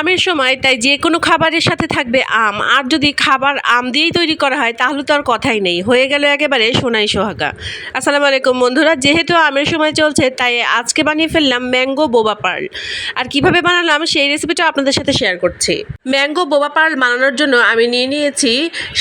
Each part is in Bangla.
আমের সময় তাই যে কোনো খাবারের সাথে থাকবে আম। আর যদি খাবার আম দিয়েই তৈরি করা হয়, তাহলে তো আর কথাই নেই। হয়ে গেল একেবারে সোনাই সোহাগা। আসসালামু আলাইকুম বন্ধুরা, যেহেতু আমের সময় চলছে, তাই আজকে বানিয়ে ফেললাম ম্যাঙ্গো বোবা পার্ল। আর কীভাবে বানালাম সেই রেসিপিটা আপনাদের সাথে শেয়ার করছি। ম্যাঙ্গো বোবা পার্ল বানানোর জন্য আমি নিয়ে নিয়েছি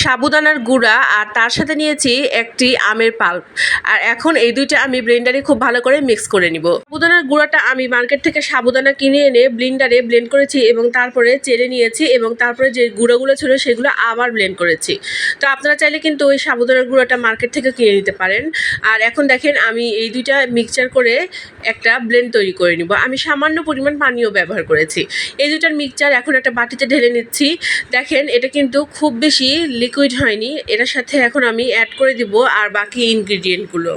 সাবুদানার গুঁড়া, আর তার সাথে নিয়েছি একটি আমের পাল্প। আর এখন এই দুইটা আমি ব্লেন্ডারে খুব ভালো করে মিক্স করে নিব। সাবুদানার গুঁড়াটা আমি মার্কেট থেকে সাবুদানা কিনে এনে ব্লেন্ডারে ব্লেন্ড করেছি এবং তারপরে চেড়ে নিয়েছি এবং তারপরে যে গুঁড়োগুলো ছিল সেগুলো আবার ব্লেন্ড করেছি। তো আপনারা চাইলে কিন্তু ওই সাবুদানার গুঁড়োটা মার্কেট থেকে কিনে নিতে পারেন। আর এখন দেখেন আমি এই দুইটা মিক্সচার করে একটা ব্লেন্ড তৈরি করে নিব। আমি সামান্য পরিমাণ পানিও ব্যবহার করেছি। এই দুটার মিক্সচার এখন একটা বাটিতে ঢেলে নিচ্ছি। দেখেন এটা কিন্তু খুব বেশি লিকুইড হয়নি। এটার সাথে এখন আমি অ্যাড করে দিব আর বাকি ইনগ্রিডিয়েন্টগুলো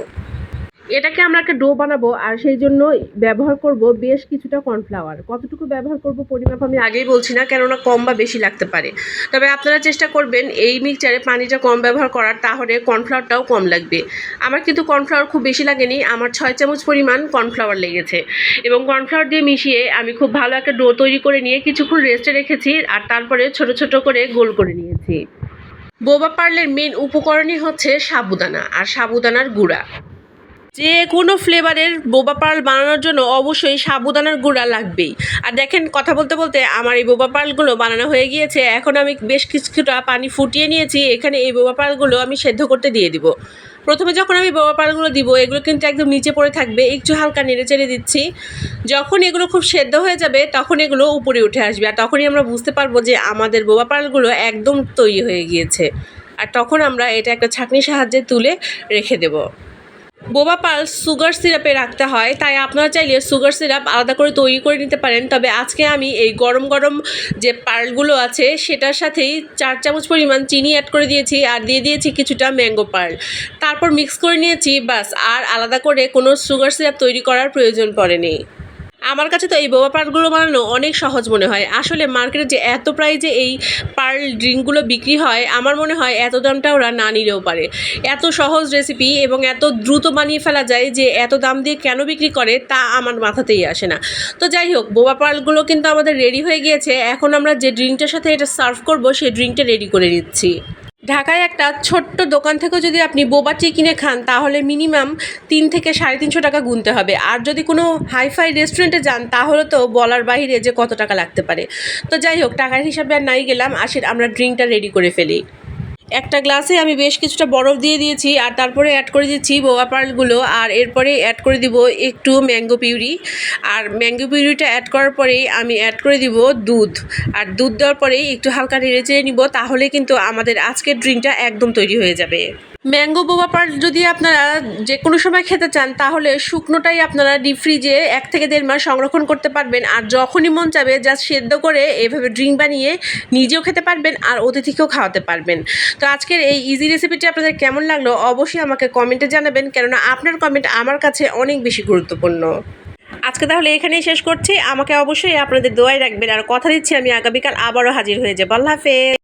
এটাকে আমরা একটা ডো বানাবো আর সেই জন্য ব্যবহার করব বেশ কিছুটা কর্নফ্লাওয়ার। কতটুকু ব্যবহার করব পরিমাপ আমি আগেই বলছি না, কেননা কম বা বেশি লাগতে পারে। তবে আপনারা চেষ্টা করবেন এই মিক্সচারে পানিটা কম ব্যবহার করার, তাহলে কর্নফ্লাওয়ারটাও কম লাগবে। আমার কিন্তু কর্নফ্লাওয়ার খুব বেশি লাগেনি, আমার ছয় চামচ পরিমাণ কর্নফ্লাওয়ার লেগেছে। এবং কর্নফ্লাওয়ার দিয়ে মিশিয়ে আমি খুব ভালো একটা ডো তৈরি করে নিয়ে কিছুক্ষণ রেস্টে রেখেছি আর তারপরে ছোট ছোট করে গোল করে নিয়েছি। বোবা পার্লের মেন উপকরণই হচ্ছে সাবুদানা, আর সাবুদানার গুঁড়া। যে কোনো ফ্লেভারের বোবা পার্ল বানানোর জন্য অবশ্যই সাবুদানার গুঁড়া লাগবেই। আর দেখেন, কথা বলতে বলতে আমার এই বোবা পার্লগুলো বানানো হয়ে গিয়েছে। এখন আমি বেশ কিছুটা পানি ফুটিয়ে নিয়েছি। এখানে এই বোবা পার্লগুলো আমি সেদ্ধ করতে দিয়ে দিব। প্রথমে যখন আমি বোবা পার্লগুলো দিব, এগুলো কিন্তু একদম নিচে পড়ে থাকবে। একটু হালকা নেড়ে চেড়ে দিচ্ছি। যখন এগুলো খুব সেদ্ধ হয়ে যাবে, তখন এগুলো উপরে উঠে আসবে। আর তখনই আমরা বুঝতে পারব যে আমাদের বোবা পার্লগুলো একদম তৈরি হয়ে গিয়েছে। আর তখন আমরা এটা একটা ছাঁকনির সাহায্যে তুলে রেখে দেবো। বোবা পাল সুগার সিরাপে রাখতে হয়, তাই আপনারা চাইলে সুগার সিরাপ আলাদা করে তৈরি করে নিতে পারেন। তবে আজকে আমি এই গরম গরম যে পার্লগুলো আছে, সেটার সাথেই চার চামচ পরিমাণ চিনি অ্যাড করে দিয়েছি আর দিয়ে দিয়েছি কিছুটা ম্যাঙ্গো পার্ল। তারপর মিক্স করে নিয়েছি বাস আর আলাদা করে কোনো সুগার সিরাপ তৈরি করার প্রয়োজন পড়েনি। আমার কাছে তো এই বোবা পার্লগুলো বানানো অনেক সহজ মনে হয়। আসলে মার্কেটে যে এত প্রাইজে এই পার্ল ড্রিঙ্কগুলো বিক্রি হয়, আমার মনে হয় এত দামটা ওরা না নিলেও পারে। এত সহজ রেসিপি এবং এত দ্রুত বানিয়ে ফেলা যায় যে এত দাম দিয়ে কেন বিক্রি করে, তা আমার মাথাতেই আসে না। তো যাই হোক বোবা পার্লগুলো কিন্তু আমাদের রেডি হয়ে গিয়েছে। এখন আমরা যে ড্রিঙ্কটার সাথে এটা সার্ভ করব, সেই ড্রিঙ্কটা রেডি করে নিচ্ছি। ঢাকায় একটা ছোট্ট দোকান থেকে যদি আপনি বোবা টি কিনে খান, তাহলে মিনিমাম তিন থেকে সাড়ে তিনশো টাকা গুনতে হবে। আর যদি কোনো হাইফাই রেস্টুরেন্টে যান, তাহলে তো বলার বাইরে যে কত টাকা লাগতে পারে। তো যাই হোক, টাকার হিসাবে আর নাই গেলাম। আসেন আমরা ড্রিঙ্কটা রেডি করে ফেলি। একটা গ্লাসে আমি বেশ কিছুটা বরফ দিয়ে দিয়েছি, আর তারপরে অ্যাড করে দিচ্ছি বোবা পার্লগুলো আর এরপরে অ্যাড করে দিব একটু ম্যাঙ্গো পিউরি। আর ম্যাঙ্গো পিউরিটা অ্যাড করার পরেই আমি অ্যাড করে দিব দুধ। আর দুধ দেওয়ার পরেই একটু হালকা নেড়ে চেড়ে নিব, তাহলে কিন্তু আমাদের আজকের ড্রিঙ্কটা একদম তৈরি হয়ে যাবে। ম্যাঙ্গো বোবা পার্ল যদি আপনারা যে কোনো সময় খেতে চান, তাহলে শুকনোটাই আপনারা ডিপ ফ্রিজে এক থেকে দেড় মাস সংরক্ষণ করতে পারবেন। আর যখনই মন চাবে জাস্ট সেদ্ধ করে এভাবে ড্রিঙ্ক বানিয়ে নিজেও খেতে পারবেন আর অতিথিকেও খাওয়াতে পারবেন। তো আজকের এই ইজি রেসিপিটি আপনাদের কেমন লাগল অবশ্যই আমাকে কমেন্টে জানাবেন, কেননা আপনার কমেন্ট আমার কাছে অনেক বেশি গুরুত্বপূর্ণ। আজকে তাহলে এখানেই শেষ করছি। আমাকে অবশ্যই আপনাদের দোয়াই রাখবেন। আর কথা দিচ্ছি আমি আগামীকাল আবারও হাজির হয়ে যাব। আল্লাহ হাফেজ।